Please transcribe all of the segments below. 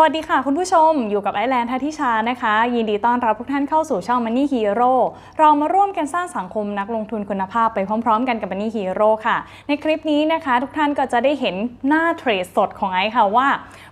สวัสดีค่ะ คุณผู้ชมอยู่กับไอแลนด์ทัทิชานะคะ ยินดีต้อนรับทุกท่านเข้าสู่ช่อง Money Hero เรามาร่วมกันสร้างสังคมนักลงทุนคุณภาพไปพร้อม ๆ กันกับ Money Hero ค่ะ ในคลิปนี้นะคะ ทุกท่านก็จะได้เห็นหน้าเทรดสดของไอค่ะว่า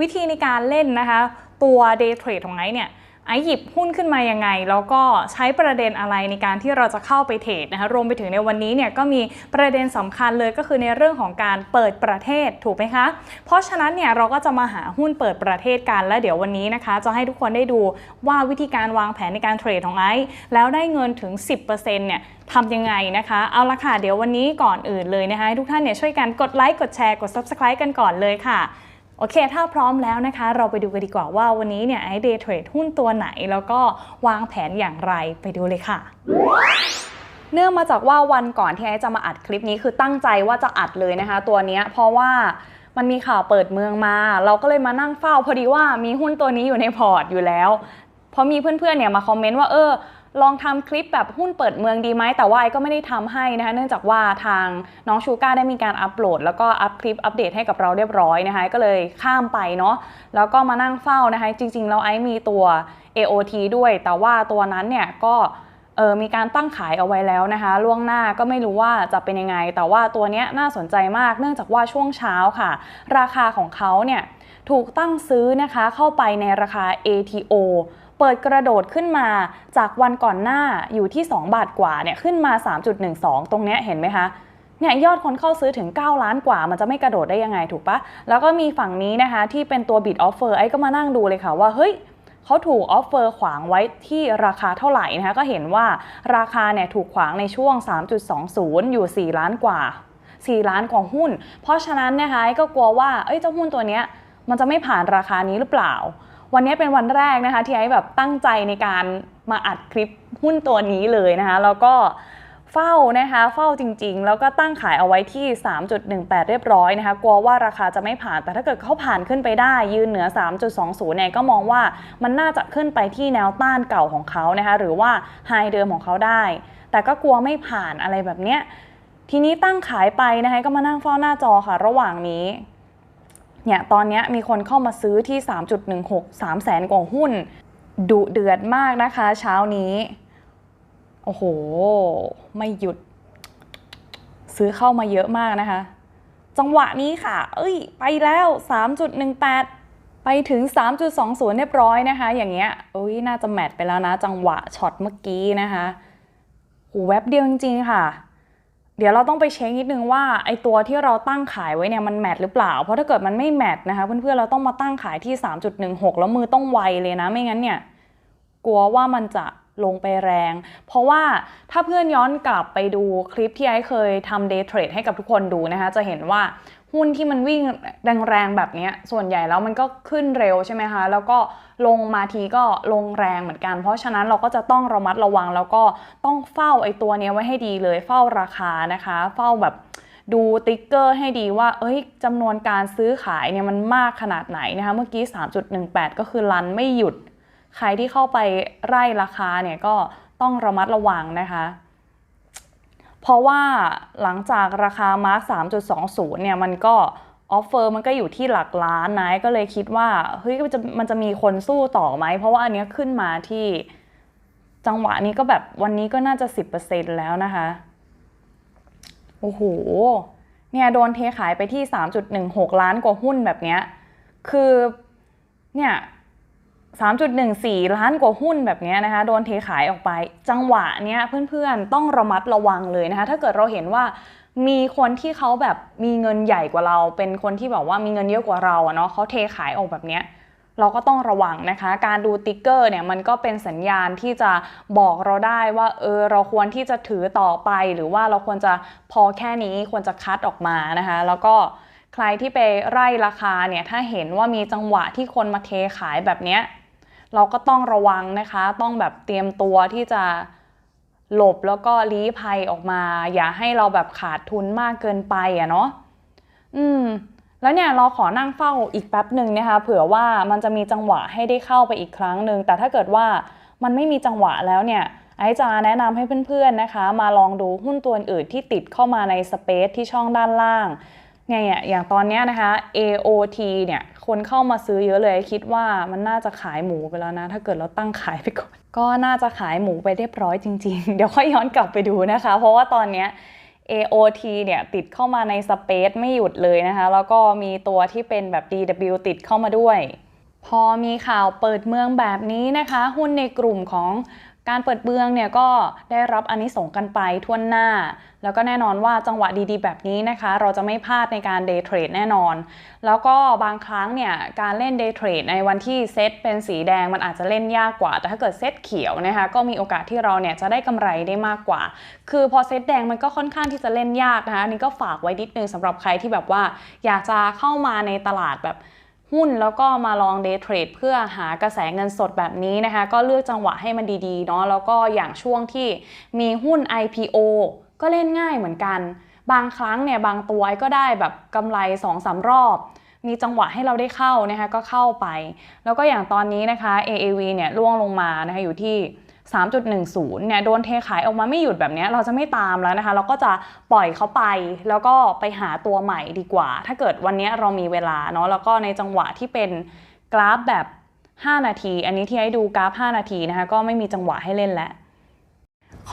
วิธีในการเล่นนะคะ ตัว Day Trade ของไอเนี่ย ไอหยิบหุ้นขึ้นมายังไง แล้วก็ใช้ประเด็นอะไรในการที่เราจะเข้าไปเทรดนะคะรวมไปถึงในวันนี้เนี่ยก็มีประเด็นสำคัญเลยก็คือในเรื่องของการเปิดประเทศถูกไหมคะ เพราะฉะนั้นเนี่ยเราก็จะมาหาหุ้นเปิดประเทศกันและเดี๋ยววันนี้นะคะ จะให้ทุกคนได้ดูว่าวิธีการวางแผนในการเทรดของไอแล้วได้เงินถึง 10%เนี่ยทำยังไงนะคะ เอาละค่ะ เดี๋ยววันนี้ก่อนอื่นเลยนะคะ ทุกท่านเนี่ยช่วยกันกดไลค์ กดแชร์ กด Subscribe กันก่อนเลยค่ะ โอเค ถ้าพร้อมแล้วนะคะ เราไปดูกันดีกว่าว่าวันนี้เนี่ยไอเดย์เทรดหุ้นตัวไหน แล้วก็วางแผนอย่างไรไปดูเลยค่ะเนื่องมาจากว่าวันก่อนที่ไอจะมาอัดคลิปนี้คือตั้งใจว่าจะอัดเลยนะคะ ตัวนี้เพราะว่ามันมีข่าวเปิดเมืองมา เราก็เลยมานั่งเฝ้าพอดีว่ามีหุ้นตัวนี้อยู่ในพอร์ตอยู่แล้ว เพราะมีเพื่อนๆเนี่ยมาคอมเมนต์ว่าเออ ลองทำคลิปแบบหุ้นเปิดเมืองดีไหมแต่ว่าไอ้ก็ไม่ได้ทำให้นะคะเนื่องจากว่าทางน้องชูก้าได้มีการอัปโหลด แล้วก็อัพคลิปอัปเดตให้กับเราเรียบร้อยนะคะก็เลยข้ามไปเนาะแล้วก็มานั่งเฝ้านะคะจริงๆแล้วไอ้มีตัว AOT ด้วย แต่ว่าตัวนั้นเนี่ยก็เออมีการตั้งขายเอาไว้แล้วนะคะ ล่วงหน้าก็ไม่รู้ว่าจะเป็นยังไง แต่ว่าตัวเนี้ยน่าสนใจมาก เนื่องจากว่าช่วงเช้าค่ะ ราคาของเขาเนี่ยถูกตั้งซื้อนะคะเข้าไปในราคา ATO เปิดกระโดดขึ้นมาจากวันก่อนหน้าอยู่ที่ 2 บาทกว่าเนี่ยขึ้นมา 3.12 ตรงเนี้ยเห็นไหมคะเนี่ยยอดคนเข้าซื้อถึง 9 ล้านกว่า มันจะไม่กระโดดได้ยังไงถูกปะแล้วก็มีฝั่งนี้นะคะที่เป็นตัว bid offer ไอ้ก็มานั่งดูเลยค่ะว่าเฮ้ยเขาถูกออฟเฟอร์ขวางไว้ที่ราคาเท่าไหร่นะคะก็เห็นว่าราคาเนี่ยถูกขวางในช่วง 3.20 อยู่ 4 ล้านกว่า 4 ล้านกว่าหุ้น เพราะฉะนั้นนะคะก็กลัวว่าเอ้ยเจ้าหุ้นตัวเนี้ยมันจะไม่ผ่านราคานี้หรือเปล่า วันนี้เป็นวันแรกนะคะที่ไอ้แบบตั้งใจในการมาอัดคลิปหุ้นตัวนี้เลยนะคะ แล้วก็เฝ้านะคะเฝ้าจริงๆ แล้วก็ตั้งขายเอาไว้ที่ 3.18 เรียบร้อยนะคะกลัวว่าราคาจะไม่ผ่านแต่ถ้าเกิดเขาผ่านขึ้นไปได้ยืนเหนือ 3.20 เนี่ยก็มองว่ามันน่าจะขึ้นไปที่แนวต้านเก่าของเขานะคะหรือว่าไฮเดิมของเขาได้ แต่ก็กลัวไม่ผ่านอะไรแบบเนี้ยทีนี้ตั้งขายไปนะคะก็มานั่งเฝ้าหน้าจอค่ะ ระหว่างนี้ เนี่ยตอนนี้มีคนเข้ามาซื้อที่ 3.16 3แสนกว่าหุ้น ดุเดือดมากนะคะ เช้านี้ โอ้โห ไม่หยุด ซื้อเข้ามาเยอะมากนะคะ จังหวะนี้ค่ะ เอ้ย ไปแล้ว 3.18 ไปถึง 3.20 เรียบร้อยนะคะ อย่างเงี้ยเอ้ยน่าจะแมทไปแล้วนะ จังหวะช็อตเมื่อกี้นะคะโหแวบเดียวจริงๆค่ะ เดี๋ยวเราต้องไปเช็คนิดนึงว่าไอตัวที่เราตั้งขายไว้เนี่ยมันแมทหรือเปล่า เพราะถ้าเกิดมันไม่แมทนะคะเพื่อนๆเราต้องมาตั้งขายที่ 3.16 แล้วมือต้องไวเลยนะไม่งั้นเนี่ยกลัวว่ามันจะลงไปแรง เพราะว่าถ้าเพื่อนย้อนกลับไปดูคลิปที่ไอ้เคยทำเดย์เทรดให้กับทุกคนดูนะคะ จะเห็นว่า หุ้นที่มันวิ่งแรงๆแบบนี้ส่วนใหญ่แล้วมันก็ขึ้นเร็วใช่ไหมคะ แล้วก็ลงมาทีก็ลงแรงเหมือนกัน เพราะฉะนั้นเราก็จะต้องระมัดระวัง แล้วก็ต้องเฝ้าไอ้ตัวนี้ไว้ให้ดีเลย เฝ้าราคานะคะ เฝ้าแบบดูติ๊กเกอร์ให้ดีว่า เอ้ยจำนวนการซื้อขายเนี่ยมันมากขนาดไหนนะคะ เมื่อกี้ 3.18 ก็คือรันไม่หยุด ใครที่เข้าไปไล่ราคาเนี่ยก็ต้องระมัดระวังนะคะ ราะว่าหลังจากราคามาร์ก3.20 เนี่ยมันก็ออฟเฟอร์มันก็อยู่ที่หลักล้านนะ ก็เลยคิดว่าเฮ้ยมันจะมันจะมีคนสู้ต่อไหม เพราะว่าอันเนี้ยขึ้นมาที่จังหวะนี้ก็แบบวันนี้ก็น่าจะ 10%แล้วนะคะ โอ้โห เนี่ยโดนเทขายไปที่ 3.16 ล้านกว่าหุ้นแบบเนี้ย คือเนี่ย 3.14 ล้านกว่าหุ้นแบบนี้นะคะโดนเทขายออกไป จังหวะเนี้ยเพื่อนๆต้องระมัดระวังเลยนะคะ ถ้าเกิดเราเห็นว่ามีคนที่เขาแบบมีเงินใหญ่กว่าเรา เป็นคนที่แบบว่ามีเงินเยอะกว่าเราเนาะเขาเทขายออกแบบเนี้ยเราก็ต้องระวังนะคะ การดูติ๊กเกอร์เนี่ยมันก็เป็นสัญญาณที่จะบอกเราได้ว่าเออเราควรที่จะถือต่อไป หรือว่าเราควรจะพอแค่นี้ควรจะคัดออกมานะคะ แล้วก็ใครที่ไปไล่ราคาเนี่ยถ้าเห็นว่ามีจังหวะที่คนมาเทขายแบบเนี้ย เราก็ต้องระวังนะคะ ต้องแบบเตรียมตัวที่จะหลบแล้วก็ลี้ภัยออกมา อย่าให้เราแบบขาดทุนมากเกินไปอะเนาะอืม แล้วเนี่ยเราขอนั่งเฝ้าอีกแป๊บหนึ่งนะคะ เผื่อว่ามันจะมีจังหวะให้ได้เข้าไปอีกครั้งหนึ่งแต่ถ้าเกิดว่ามันไม่มีจังหวะแล้วเนี่ยไอจะแนะนำให้เพื่อนๆนะคะ มาลองดูหุ้นตัวอื่นที่ติดเข้ามาในสเปซที่ช่องด้านล่าง ไงอะอย่างตอนเนี้ยนะคะ AOT เนี่ยคนเข้ามาซื้อเยอะเลยคิดว่ามันน่าจะขายหมูไปแล้วนะ ถ้าเกิดเราตั้งขายไปก่อน ก็น่าจะขายหมูไปเรียบร้อยจริง ๆ เดี๋ยวค่อยย้อนกลับไปดูนะคะ เพราะว่าตอนเนี้ย AOT เนี่ยติดเข้ามาในสเปซไม่หยุดเลยนะคะ แล้วก็มีตัวที่เป็นแบบ DW ติดเข้ามาด้วย พอมีข่าวเปิดเมืองแบบนี้นะคะ หุ้นในกลุ่มของ การเปิดเมืองเนี่ยก็ได้รับอันนี้ส่งกันไปทั่วหน้า แล้วก็แน่นอนว่าจังหวะดีๆ แบบนี้นะคะ เราจะไม่พลาดในการเดย์เทรดแน่นอน แล้วก็บางครั้งเนี่ยการเล่นเดย์เทรดในวันที่เซตเป็นสีแดงมันอาจจะเล่นยากกว่า แต่ถ้าเกิดเซตเขียวนะคะก็มีโอกาสที่เราเนี่ยจะได้กำไรได้มากกว่า คือพอเซตแดงมันก็ค่อนข้างที่จะเล่นยากนะคะอันนี้ก็ฝากไว้นิดนึงสำหรับใครที่แบบว่าอยากจะเข้ามาในตลาดแบบ หุ้นแล้วก็มาลองเดย์เทรดเพื่อหากระแสเงินสดแบบนี้นะคะ ก็เลือกจังหวะให้มันดีๆเนาะแล้วก็อย่างช่วงที่มีหุ้น IPO ก็เล่นง่ายเหมือนกัน บางครั้งเนี่ยบางตัวก็ได้แบบกำไร2อสารอบ มีจังหวะให้เราได้เข้านะคะก็เข้าไป แล้วก็อย่างตอนนี้นะคะ AAV เนี่ยร่วงลงมานะคะอยู่ที่ 3.10 เนี่ยโดนเทขายออกมาไม่หยุดแบบนี้เราจะไม่ตามแล้วนะคะ เราก็จะปล่อยเขาไปแล้วก็ไปหาตัวใหม่ดีกว่า ถ้าเกิดวันนี้เรามีเวลาเนาะแล้วก็ในจังหวะที่เป็นกราฟแบบ 5 นาที อันนี้ที่ให้ดูกราฟ 5 นาทีนะคะก็ไม่มีจังหวะให้เล่นแล้ว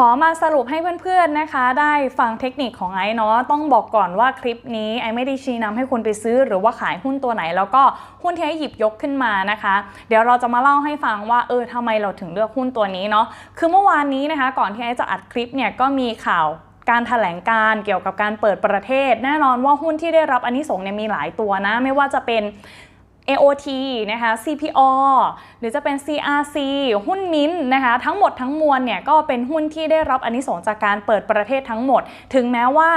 ขอมาสรุปให้เพื่อนๆนะคะ ได้ฟังเทคนิคของไอ้เนาะต้องบอกก่อนว่าคลิปนี้ไอ้ไม่ได้ชี้นำให้คุณไปซื้อ หรือว่าขายหุ้นตัวไหน แล้วก็หุ้นที่ไอ้หยิบยกขึ้นมานะคะ เดี๋ยวเราจะมาเล่าให้ฟังว่าเออทำไมเราถึงเลือกหุ้นตัวนี้เนาะคือเมื่อวานนี้นะคะ ก่อนที่ไอ้จะอัดคลิปเนี่ยก็มีข่าวการถแถลงการเกี่ยวกับการเปิดประเทศ แน่นอนว่าหุ้นที่ได้รับอนนี้ส่งส์เนี่ยมีหลายตัวนะ ไม่ว่าจะเป็น AOT นะคะ CPO หรือจะเป็น CRC หุ้นมิ้นนะคะทั้งหมดทั้งมวลเนี่ยก็เป็นหุ้นที่ได้รับอนิสงจากการเปิดประเทศทั้งหมด ถึงแม้ว่า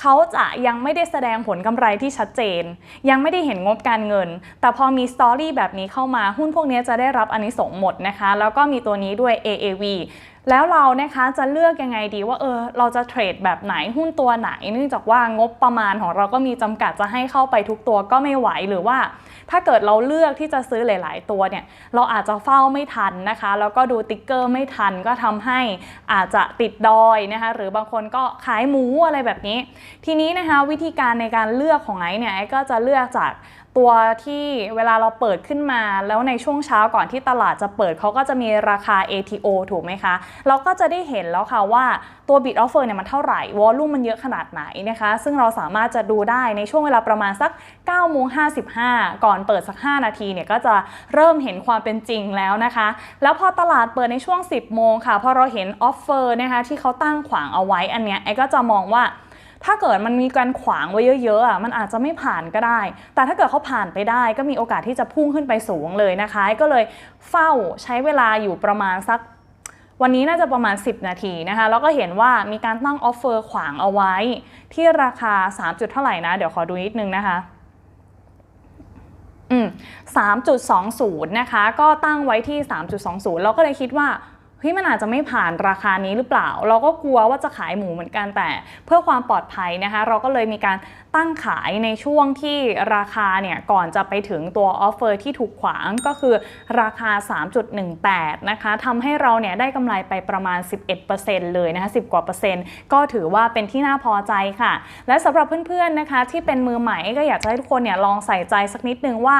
เขาจะยังไม่ได้แสดงผลกำไรที่ชัดเจน ยังไม่ได้เห็นงบการเงิน แต่พอมีสตอรี่แบบนี้เข้ามาหุ้นพวกนี้จะได้รับอนิสงหมดนะคะ แล้วก็มีตัวนี้ด้วย AAV แล้วเรานะคะจะเลือกยังไงดีว่าเออเราจะเทรดแบบไหนหุ้นตัวไหน เนื่องจากว่างบประมาณของเราก็มีจำกัดจะให้เข้าไปทุกตัวก็ไม่ไหวหรือว่า ถ้าเกิดเราเลือกที่จะซื้อหลาย ๆ ตัวเนี่ยเราอาจจะเฝ้าไม่ทันนะคะ แล้วก็ดูติ๊กเกอร์ไม่ทันก็ทำให้อาจจะติดดอยนะคะหรือบางคนก็ขายหมูอะไรแบบนี้ ทีนี้นะคะวิธีการในการเลือกของไอ้เนี่ยไอ้ก็จะเลือกจาก ตัวที่เวลาเราเปิดขึ้นมา แล้วในช่วงเช้าก่อนที่ตลาดจะเปิดเขาก็จะมีราคา ATO ถูกไหมคะ เราก็จะได้เห็นแล้วค่ะว่าตัว bid offer เนี่ยมันเท่าไหร่ วอลลุ่มมันเยอะขนาดไหนนะคะ ซึ่งเราสามารถจะดูได้ในช่วงเวลาประมาณสัก9โมง55 ก่อนเปิดสัก 5 นาทีเนี่ยก็จะเริ่มเห็นความเป็นจริงแล้วนะคะ แล้วพอตลาดเปิดในช่วง 10 โมงค่ะพอเราเห็นออฟเฟอร์นะคะที่เขาตั้งขวางเอาไว้อันเนี้ยไอ้ก็จะมองว่า ถ้าเกิดมันมีการขวางไว้เยอะๆอะมันอาจจะไม่ผ่านก็ได้ แต่ถ้าเกิดเขาผ่านไปได้ ก็มีโอกาสที่จะพุ่งขึ้นไปสูงเลยนะคะ ก็เลยเฝ้าใช้เวลาอยู่ประมาณสักวันนี้น่าจะประมาณ 10 นาทีนะคะ แล้วก็เห็นว่ามีการตั้งออฟเฟอร์ขวางเอาไว้ ที่ราคา 3 จุดเท่าไหร่นะ เดี๋ยวขอดูนิดนึงนะคะอืม3.20 นะคะ ก็ตั้งไว้ที่ 3.20 เราก็เลยคิดว่า เฮ้ยมันอาจจะไม่ผ่านราคานี้หรือเปล่า เราก็กลัวว่าจะขายหมูเหมือนกันแต่ เพื่อความปลอดภัยนะคะ เราก็เลยมีการ ตั้งขายในช่วงที่ราคาเนี่ยก่อนจะไปถึงตัวออฟเฟอร์ที่ถูกขวางก็คือราคา 3.18 นะคะทำให้เราเนี่ยได้กำไรไปประมาณ 11%เลยนะคะ 10 กว่าเปอร์เซ็นต์ก็ถือว่าเป็นที่น่าพอใจค่ะ และสำหรับเพื่อนๆนะคะที่เป็นมือใหม่ก็อยากจะให้ทุกคนเนี่ยลองใส่ใจสักนิดนึงว่า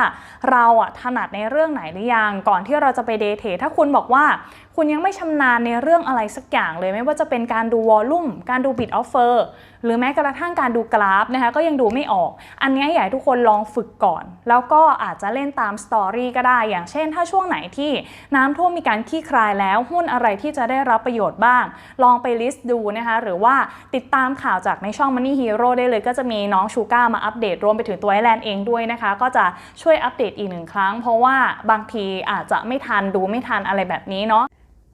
เราอะถนัดในเรื่องไหนหรือยังก่อนที่เราจะไปเดทเทถ้าคุณบอกว่าคุณยังไม่ชำนาญในเรื่องอะไรสักอย่างเลยไม่ว่าจะเป็นการดูวอลลุ่ม การดูบิดออฟเฟอร์ หรือแม้กระทั่งการดูกราฟนะคะก็ยังดูไม่ออก อันนี้อยากให้ทุกคนลองฝึกก่อน แล้วก็อาจจะเล่นตามสตอรี่ก็ได้ อย่างเช่น ถ้าช่วงไหนที่น้ำท่วมมีการขี้คลายแล้วหุ้นอะไรที่จะได้รับประโยชน์บ้าง ลองไปลิสต์ดูนะคะหรือว่าติดตามข่าวจากในช่อง Money Hero ได้เลย ก็จะมีน้องชูก้ามาอัปเดตรวมไปถึงตัวไอแลนด์เองด้วยนะคะ ก็จะช่วยอัปเดตอีกหนึ่งครั้ง เพราะว่าบางทีอาจจะไม่ทันดูไม่ทันอะไรแบบนี้เนาะ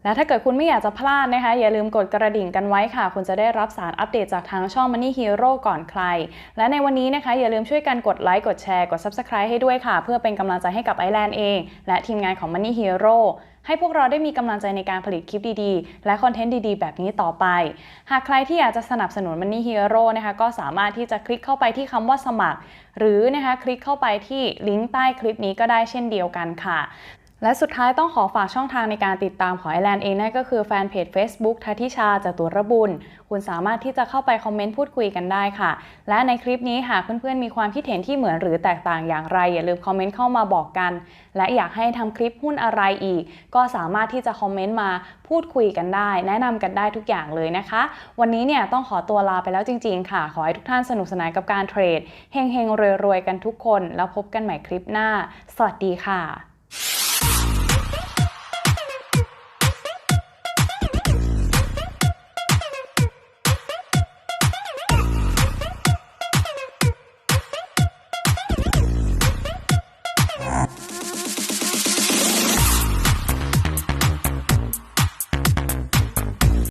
และถ้าเกิดคุณไม่อยากจะพลาดนะคะ อย่าลืมกดกระดิ่งกันไว้ค่ะ คุณจะได้รับสารอัปเดตจากทางช่อง Money Hero ก่อนใคร และในวันนี้นะคะ อย่าลืมช่วยกันกดไลค์กดแชร์กด Subscribe ให้ด้วยค่ะ เพื่อเป็นกำลังใจให้กับไอแลนด์เอง และทีมงานของ Money Hero ให้พวกเราได้มีกำลังใจในการผลิตคลิปดีๆ และคอนเทนต์ดีๆ แบบนี้ต่อไป หากใครที่อยากจะสนับสนุน Money Hero นะคะ ก็สามารถที่จะคลิกเข้าไปที่คำว่าสมัคร หรือนะคะคลิกเข้าไปที่ลิงก์ใต้คลิปนี้ก็ได้เช่นเดียวกันค่ะ และสุดท้ายต้องขอฝากช่องทางในการติดตามของไอแลนด์เองนั่นก็คือแฟนเพจ Facebook ทัทิชาจตุรบุญ คุณสามารถที่จะเข้าไปคอมเมนต์พูดคุยกันได้ค่ะ และในคลิปนี้หากเพื่อนๆ มีความคิดเห็นที่เหมือนหรือแตกต่างอย่างไร อย่าลืมคอมเมนต์เข้ามาบอกกัน และอยากให้ทำคลิปหุ้นอะไรอีก ก็สามารถที่จะคอมเมนต์มาพูดคุยกันได้ แนะนำกันได้ทุกอย่างเลยนะคะ วันนี้เนี่ยต้องขอตัวลาไปแล้วจริง ๆ ค่ะ ขอให้ทุกท่านสนุกสนานกับการเทรดเฮงๆรวยๆกันทุกคน แล้วพบกันใหม่คลิปหน้า สวัสดีค่ะ